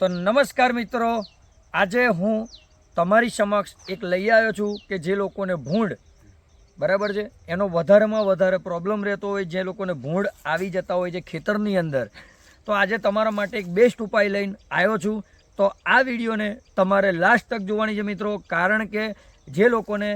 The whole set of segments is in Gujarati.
તો નમસ્કાર મિત્રો, આજે હું તમારી સમક્ષ એક લઈ આવ્યો છું કે જે લોકોને ભૂંડ, બરાબર છે? એનો વધારેમાં વધારે પ્રોબ્લેમ રહેતો હોય, જે લોકોને ભૂંડ આવી જતા હોય છે ખેતરની અંદર. તો આજે તમારા માટે એક બેસ્ટ ઉપાય લઈને આવ્યો છું. તો આ વિડીયોને તમારે લાસ્ટ તક જોવાની છે મિત્રો, કારણ કે જે લોકોને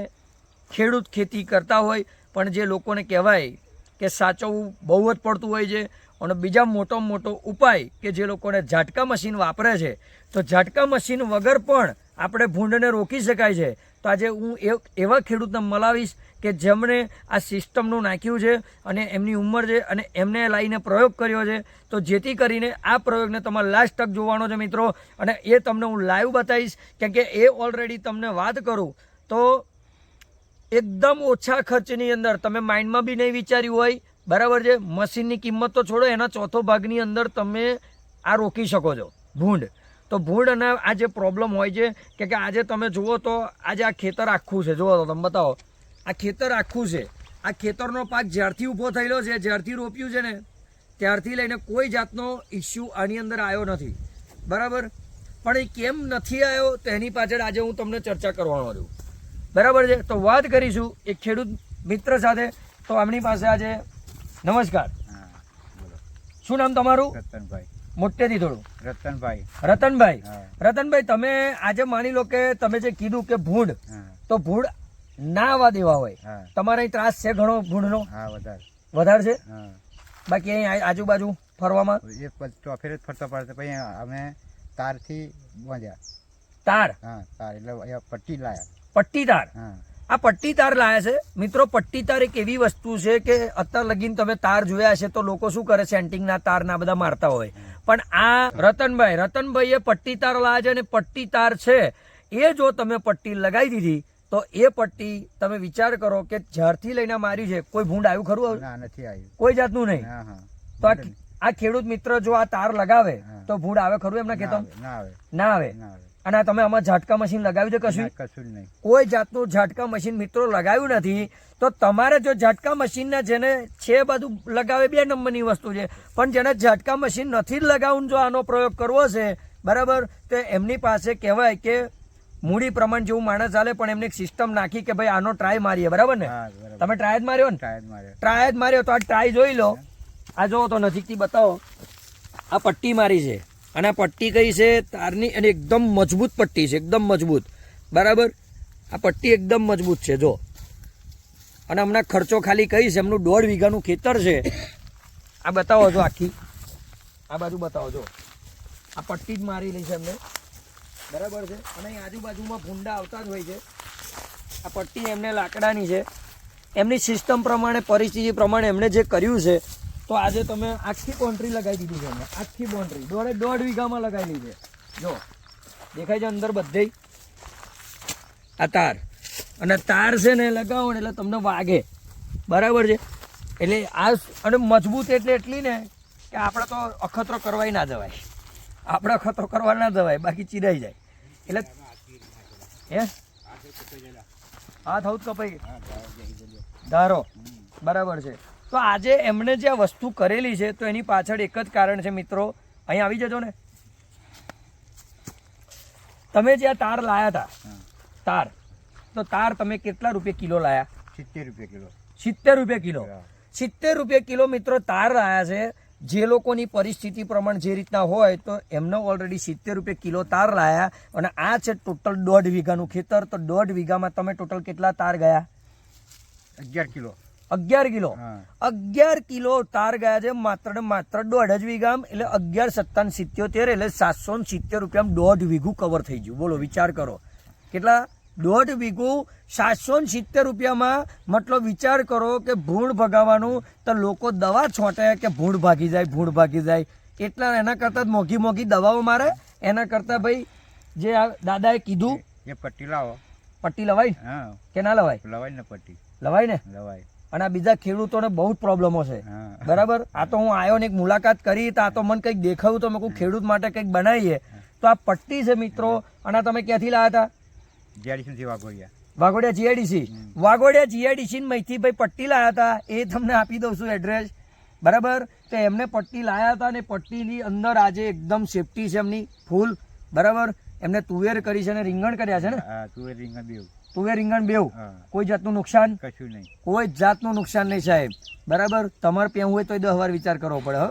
ખેડૂત ખેતી કરતા હોય, પણ જે લોકોને કહેવાય કે સાચવવું બહુ જ પડતું હોય છે અને બીજા મોટો મોટો ઉપાય કે જે લોકોને ઝાટકા મશીન વાપરે છે, તો ઝાટકા મશીન વગર પણ આપણે ભૂંડને રોકી શકાય છે. તો આજે હું એવા ખેડૂતને મલાવીશ કે જેમણે આ સિસ્ટમનું નાખ્યું છે અને એમની ઉંમર છે અને એમને લાવીને પ્રયોગ કર્યો છે. તો જેથી કરીને આ પ્રયોગને તમારે લાસ્ટ તક જોવાનો છે મિત્રો. અને એ તમને હું લાઈવ બતાવીશ કેમ કે એ ઓલરેડી તમને વાત કરું. તો એકદમ ઓછા ખર્ચની અંદર, તમે માઇન્ડમાં બી નહીં વિચાર્યું હોય બરાબર છે? મશીનની કિંમત તો છોડો, એના ચોથો ભાગની અંદર તમે આ રોકી શકો છો, ભૂંડ. તો ભૂંડ અને આ જે પ્રોબ્લેમ હોય છે, કે કે આજે તમે જુઓ તો આજે આ ખેતર આખું છે. જુઓ તો તમે બતાવો. આ ખેતર આખું છે. આ ખેતરનો પાક જ્યારથી ઊભો થયેલો છે, જ્યારથી રોપ્યું છે ને, ત્યારથી લઈને કોઈ જાતનો ઇસ્યુ આની અંદર આવ્યો નથી. બરાબર? પણ એ કેમ નથી આવ્યો, તેની પાછળ આજે હું તમને ચર્ચા કરવાનો છું. બરાબર છે? તો વાત કરીશું એક ખેડૂત મિત્ર સાથે. તો આમની પાસે આજે નમસ્કાર. શું નામ તમારું? રતનભાઈ. મોટેથી થોડું. રતનભાઈ. રતનભાઈ. રતનભાઈ તમે આજે માની લો કે તમે જે કીધું કે ભૂંડ તો ભૂંડ ના આવવા દેવા હોય. તમારે અહીં ત્રાસ છે ઘણો ભૂંડનો? હા વધારે. વધારે છે? હા. બાકી અહીં આજુબાજુ ફરવામાં? એ ચોફેર જ ફરતો પડતો પછી અમે તારથી બાંધ્યા. તાર? હા તાર. એટલે પટ્ટી લાયા. પટ્ટી તાર? હા. આ પટ્ટી તાર લાયા છે. મિત્રો પટ્ટી તાર એક એવી વસ્તુ છે કે અત્યાર લગીન તમે તાર જોયા છે તો લોકો શું કરે સેન્ટિંગના તાર ના બધા મારતા હોય. પણ આ રતનભાઈ રતનભાઈએ પટ્ટી તાર લાયા છે અને પટ્ટી તાર છે. એ જો તમે પટ્ટી લગાવી દીધી તો એ પટ્ટી તમે વિચાર કરો કે જ્યારથી લઈને માર્યું છે કોઈ ભૂંડ આવ્યું ખરું નથી આવ્યું. કોઈ જાતનું નહીં. તો આ ખેડૂત મિત્ર જો આ તાર લગાવે તો ભૂંડ આવે ખરું એમના ખેતર ના આવે. ના આવે. અને તમે આમાં ઝાટકા મશીન લગાવ્યું છે કશું? કશું નહીં. કોઈ જાતનું ઝાટકા મશીન મિત્રો લગાવ્યું નથી. તો તમારે જો ઝાટકા મશીનના જેને છે બધું લગાવે બે નંબરની વસ્તુ છે. પણ જેને ઝાટકા મશીન નથી લગાવવું જો આનો પ્રયોગ કરવો છે બરાબર? તો એમની પાસે કહેવાય કે મૂડી પ્રમાણ જેવું માણસ ચાલે પણ એમને સિસ્ટમ નાખી કે ભાઈ આનો ટ્રાય મારીએ બરાબર ને? તમે ટ્રાય જ માર્યો ને? ટ્રાય જ માર્યો. તો આ ટ્રાય જોઈ લો. આ જોવો તો નજીકથી બતાવો. આ પટ્ટી મારી છે. અને આ પટ્ટી કઈ છે? તારની અને એકદમ મજબૂત પટ્ટી છે, એકદમ મજબૂત. બરાબર? આ પટ્ટી એકદમ મજબૂત છે, જો. અને હમણાં ખર્ચો ખાલી છે એમનું દોઢ વીઘાનું ખેતર છે. આ બતાવો જો આખી. આ બાજુ બતાવો જો. આ પટ્ટી જ મારી લઈ છે એમને. બરાબર છે? અને અહીં આજુબાજુમાં ભૂંડા આવતા જ હોય છે. આ પટ્ટી એમને લાકડાની છે. એમની સિસ્ટમ પ્રમાણે, પરિસ્થિતિ પ્રમાણે એમણે જે કર્યું છે તો આજે તમે આખી કોન્ટ્રી લગાવી દીધી છે આખી બોન્ડ્રી દોઢે દોઢ વીઘામાં લગાવેલી છે. જો, દેખાય છે અંદર બધે આ તાર. અને તાર છે ને લગાવો ને એટલે તમને વાગે. બરાબર છે? એટલે આ અને મજબૂત એટલે એટલી ને કે આપણે તો અખતરો કરવાય ના જવાય. આપણે અખતરો કરવા ના જવાય. બાકી ચીરાઈ જાય. એટલે હે? હા થવું જ કપાઈ. ધારો. બરાબર છે? તો આજે એમણે જે આ વસ્તુ કરેલી છે તો એની પાછળ એક જ કારણ છે મિત્રો. અહીં આવી જજો ને. તમે જે આ તાર લાયા હતા તાર તો તાર તમે કેટલા રૂપિયા કિલો લાયા? સિત્તેર રૂપિયા કિલો. સિત્તેર રૂપિયા કિલો. સિત્તેર રૂપિયા કિલો મિત્રો તાર લાયા છે. જે લોકોની પરિસ્થિતિ પ્રમાણે જે રીતના હોય તો એમને ઓલરેડી સિત્તેર રૂપિયા કિલો તાર લાયા અને આ છે ટોટલ દોઢ વીઘાનું ખેતર. તો દોઢ વીઘામાં તમે ટોટલ કેટલા તાર ગયા? અગિયાર કિલો. અગિયાર કિલો. અગિયાર કિલો તાર ગયા છે માત્ર ને માત્ર દોઢ જ વીઘામ એટલે અગિયાર સત્તાન સિત્યોતેર એટલે સાતસો ને સિત્તેર રૂપિયામાં દોઢ વીઘું કવર થઈ ગયું. બોલો વિચાર કરો. કેટલા? દોઢ વીઘું સાતસો ને સિત્તેર રૂપિયામાં મતલબ વિચાર કરો કે ભૂંડ ભગાવવાનું તો લોકો દવા છોટે કે ભૂંડ ભાગી જાય ભૂંડ ભાગી જાય. એટલા એના કરતાં જ મોંઘી મોંઘી દવાઓ મારે. એના કરતાં ભાઈ જે આ દાદાએ કીધું એ પટ્ટી લાવો. પટ્ટી લવાય કે ના લવાય? લવાય ને પટ્ટી. લવાય ને? લવાય. અને આ બીજા ખેડૂતોને બહુ જ પ્રોબ્લેમો છે. બરાબર? આ તો હું આવ્યો ને એક મુલાકાત કરી તો આ તો મને કંઈક દેખાયું તો મેં કોઈ ખેડૂત માટે કંઈક બનાવીએ. તો આ પટ્ટી છે મિત્રો અને તમે ક્યાંથી લાવ્યા હતા? જ્યાંથી વાઘોડિયા. વાઘોડિયા જીઆઈડીસી વાઘોડિયા જીઆઈડીસી મહીથી ભાઈ પટ્ટી લાવ્યા હતા. એ તમને આપી દઉં છું એડ્રેસ બરાબર? તો એમને પટ્ટી લાયા હતા ને પટ્ટીની અંદર આજે એકદમ સેફટી છે એમની ફૂલ બરાબર? એમને તુવેર કરી છે અને રીંગણ કર્યા છે ને? તુવેર રીંગણ બેવ તુવેર રીંગણ બેવ કોઈ જાતનું નુકસાન? કશું નહીં. કોઈ જાતનું નુકસાન નહીં સાહેબ. બરાબર? તમારે પેવું હોય તો દસ વાર વિચાર કરવો પડે હો.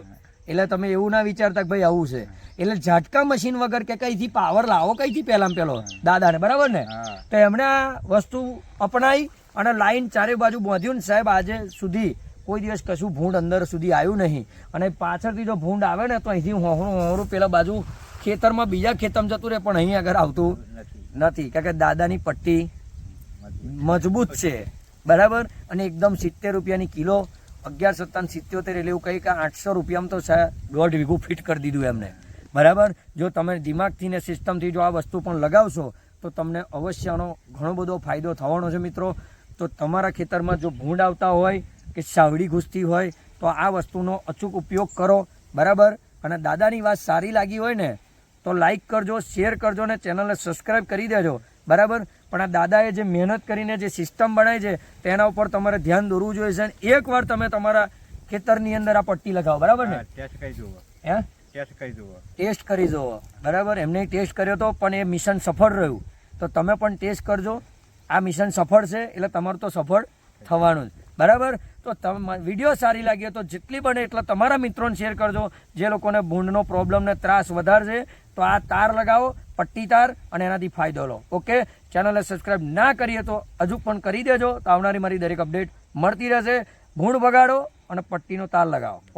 એટલે તમે એવું ના વિચારતા કે ભાઈ આવું છે. એટલે ઝાટકા મશીન વગર કે કઈથી પાવર લાવો કઈથી પહેલા પહેલો દાદાને બરાબર ને? તો એમણે આ વસ્તુ અપનાવી અને લાઈન ચારે બાજુ બાંધ્યું ને સાહેબ આજે સુધી કોઈ દિવસ કશું ભૂંડ અંદર સુધી આવ્યું નહીં. અને પાછળથી જો ભૂંડ આવે ને તો અહીંથી હોહણું હોહરું પેલા બાજુ ખેતરમાં બીજા ખેતરમાં જતું રહે પણ અહીં આગળ આવતું નથી. કારણ કે દાદાની પટ્ટી. મજબૂત છે. બરાબર? અને એકદમ સિત્તેર રૂપિયાની કિલો, અગિયાર સત્તાન સિત્યોતેર એટલે એવું કંઈ કે આઠસો રૂપિયામાં તો સાહેબ દોઢ વીઘું ફિટ કરી દીધું એમને. બરાબર? જો તમે દિમાગથી ને સિસ્ટમથી જો આ વસ્તુ પણ લગાવશો, તો તમને અવશ્યનો ઘણો બધો ફાયદો થવાનો છે મિત્રો. તો તમારા ખેતરમાં જો ભૂંડ આવતા હોય કે સાવડી ઘૂસતી હોય, તો આ વસ્તુનો અચૂક ઉપયોગ કરો. બરાબર? અને દાદાની વાત સારી લાગી હોય ને, તો લાઈક કરજો શેર કરજો ને ચેનલને સબસ્ક્રાઈબ કરી દેજો. બરાબર? પણ આ દાદાએ જે મહેનત કરીને જે સિસ્ટમ બનાવી છે તેના ઉપર તમારે ધ્યાન દોરવું જોઈએ છે. અને એકવાર તમે તમારા ખેતરની અંદર આ પટ્ટી લગાવો બરાબર ને? ટેસ્ટ કરી જુઓ. હે? ટેસ્ટ કરી જુઓ. ટેસ્ટ કરી જુઓ. બરાબર? એમને ટેસ્ટ કર્યો તો પણ એ મિશન સફળ રહ્યું. તો તમે પણ ટેસ્ટ કરજો. આ મિશન સફળ છે એટલે તમારું તો સફળ થવાનું જ. બરાબર? તો તમે વીડિયો સારી લાગી તો જેટલી બને એટલા તમારા મિત્રોને શેર કરજો. જે લોકોને ભૂંડનો પ્રોબ્લેમને ત્રાસ વધારે છે તો આ તાર લગાવો, પટ્ટી તાર અને એનાથી ફાયદો લો. ઓકે? ચેનલને સબસ્ક્રાઇબ ના કરીએ તો હજુ પણ કરી દેજો. તો આવનારી મારી દરેક અપડેટ મળતી રહેશે. ભૂંડ બગાડો અને પટ્ટીનો તાર લગાવો. ઓકે